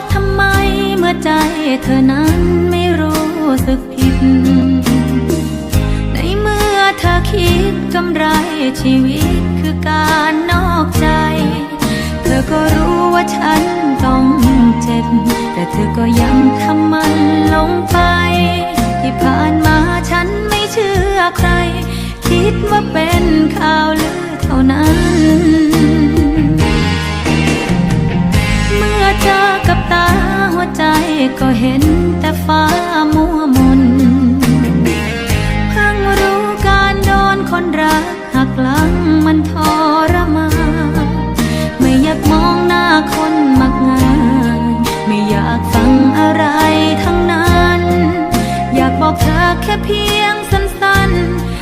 ษทำไมเมื่อใจเธอนั้นไม่รู้สึกผิด ในเมื่อเธอคิดกำไรชีวิตคือการนอกใจ เธอก็รู้ว่าฉันต้องเจ็บ แต่เธอก็ยังทำมันลงไป ที่ผ่านมาฉันไม่เชื่อใคร คิดว่าเป็น ก็เห็นแต่ฟ้ามัวมุนเพิ่งรู้การโดนคนรักหักหลังมันทรมานไม่อยากมองหน้าคนมักงาน ไม่อยากฟังอะไรทั้งนั้น อยากบอกเธอแค่เพียงสั้นๆ